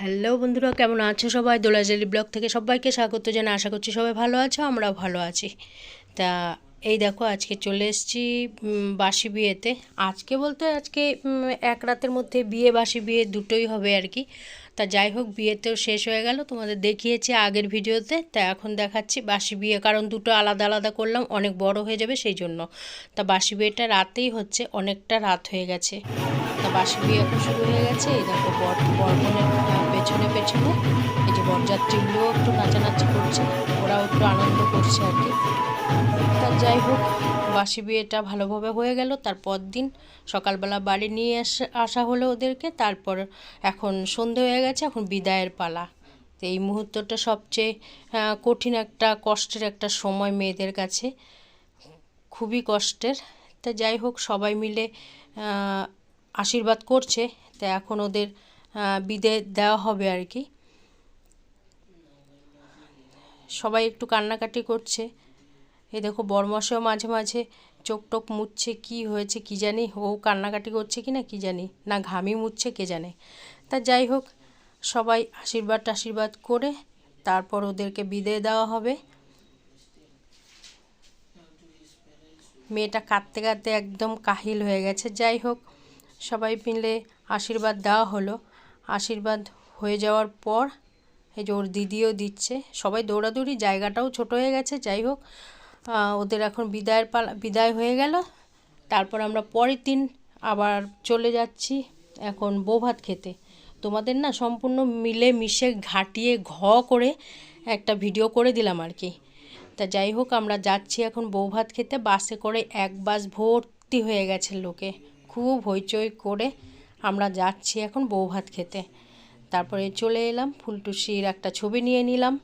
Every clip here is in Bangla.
হ্যালো বন্ধুরা, কেমন আছো সবাই? দোলাজালি ব্লগ থেকে সবাইকে স্বাগত জানাই। আশা করছি সবাই ভালো আছো, আমরাও ভালো আছি। তা এই দেখো, আজকে চলে এসেছি বাসি বিয়েতে। আজকে বলতে আজকে এক রাতের মধ্যে বিয়ে, বাসি বিয়ে দুটোই হবে আর কি। তা যাই হোক বিয়েতেও শেষ হয়ে গেল, তোমাদের দেখিয়েছি আগের ভিডিওতে। তা এখন দেখাচ্ছি বাসি বিয়ে, কারণ দুটো আলাদা আলাদা করলাম, অনেক বড় হয়ে যাবে সেই জন্য। তা বাসি বিয়েটা রাতেই হচ্ছে, অনেকটা রাত হয়ে গেছে। তা বাসি বিয়ে শুরু হয়ে গেছে। এই দেখো বর বর্মনের পেছনে পেছনে। এই যে বরযাত্রীগুলোও একটু নাচানাচি করছে, ওরাও একটু আনন্দ করছে আর কি। তা যাই হোক বাসি বিয়েটা ভালোভাবে হয়ে গেল। তারপর দিন সকালবেলা বাড়ি নিয়ে আসা হলো ওদেরকে। তারপর এখন সন্ধে হয়ে গেছে, এখন বিদায়ের পালা। তো এই মুহূর্তটা সবচেয়ে কঠিন একটা, কষ্টের একটা সময় মেয়েদের কাছে। খুবই কষ্টের। তা যাই হোক, সবাই মিলে আশীর্বাদ করছে, তা এখন ওদের বিদায় দেওয়া হবে আর কি। সবাই একটু কান্নাকাটি করছে। এই দেখো বরমশাও মাঝে মাঝে চোখ টোক মুছছে, কি হয়েছে কি জানি, ও কান্নাকাটি করছে কি না কি জানি, না ঘামি মুছছে কে জানে। তা যাই হোক, সবাই আশীর্বাদ টাশীর্বাদ করে তারপর ওদেরকে বিদায় দেওয়া হবে। মেয়েটা কাঁদতে কাঁদতে একদম কাহিল হয়ে গেছে। যাই হোক সবাই মিলে আশীর্বাদ দেওয়া হলো। আশীর্বাদ হয়ে যাওয়ার পর এই যে ওর দিদিও দিচ্ছে। সবাই দৌড়াদৌড়ি, জায়গাটাও ছোট হয়ে গেছে, যাই হোক। ওদের এখন বিদায়ের পালা, বিদায় হয়ে গেল। তারপর আমরা পরের দিন আবার চলে যাচ্ছি এখন বৌভাত খেতে। তোমাদের না সম্পূর্ণ মিলে মিশে ঘাটিয়ে ঘ করে একটা ভিডিও করে দিলাম আর কি। তা যাই হোক, আমরা যাচ্ছি এখন বৌভাত খেতে। বাসে করে এক বাস ভর্তি হয়ে গেছে লোকে। খুব হইচই করে আমরা যাচ্ছি এখন বউ ভাত খেতে। তারপরে চলে এলাম, ফুলটুসির একটা ছবি নিয়ে নিলাম।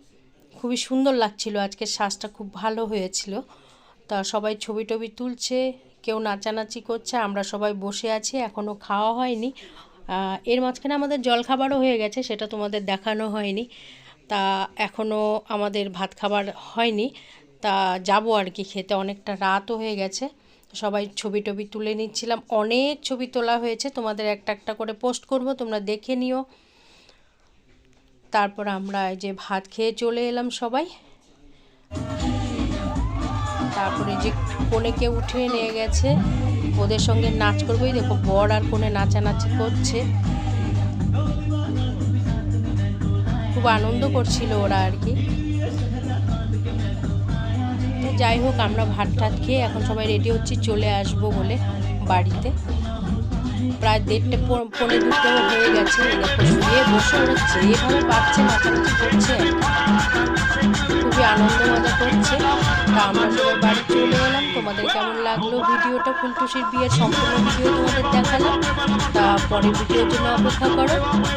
খুবই সুন্দর লাগছিল আজকের শ্বাসটা খুব ভালো হয়েছিল। তা সবাই ছবি টবি তুলছে, কেউ নাচানাচি করছে, আমরা সবাই বসে আছি এখনও খাওয়া হয়নি। এর মাঝখানে আমাদের জলখাবারও হয়ে গেছে, সেটা তোমাদের দেখানো হয়নি। তা এখনও আমাদের ভাত খাবার হয়নি। তা যাব আর কি খেতে, অনেকটা রাতও হয়ে গেছে। সবাই ছবি টবি তুলে নিচ্ছিলাম। অনেক ছবি তোলা হয়েছে, তোমাদের একটা একটা করে পোস্ট করব, তোমরা দেখে নিও। তারপর আমরা এই যে ভাত খেয়ে চলে এলাম সবাই। তারপরে যে কোনেকে উঠে নিয়ে গেছে, ওদের সঙ্গে নাচ করবোই। দেখো বর আর কোনে নাচানাচি করছে। খুব আনন্দ করছিল ওরা আর কি। যাই হোক, আমরা ভাত টাত খেয়ে এখন সবাই রেডি হচ্ছি, চলে আসব বলে বাড়িতে। প্রায় দেড়টে পো- পৌনে দুটো হয়ে গেছে। শুয়ে বসে ওরা যেভাবে পাচ্ছে নাচানাচি করছে। খুবই আনন্দ মজা করছে। তা আমরা সবাই বাড়ি চলে এলাম। তোমাদের কেমন লাগল ভিডিওটা? ফুলটুসির বিয়ের সম্পূর্ণ ভিডিও তোমাদের দেখালাম। তা পরের ভিডিওর জন্য অপেক্ষা করো।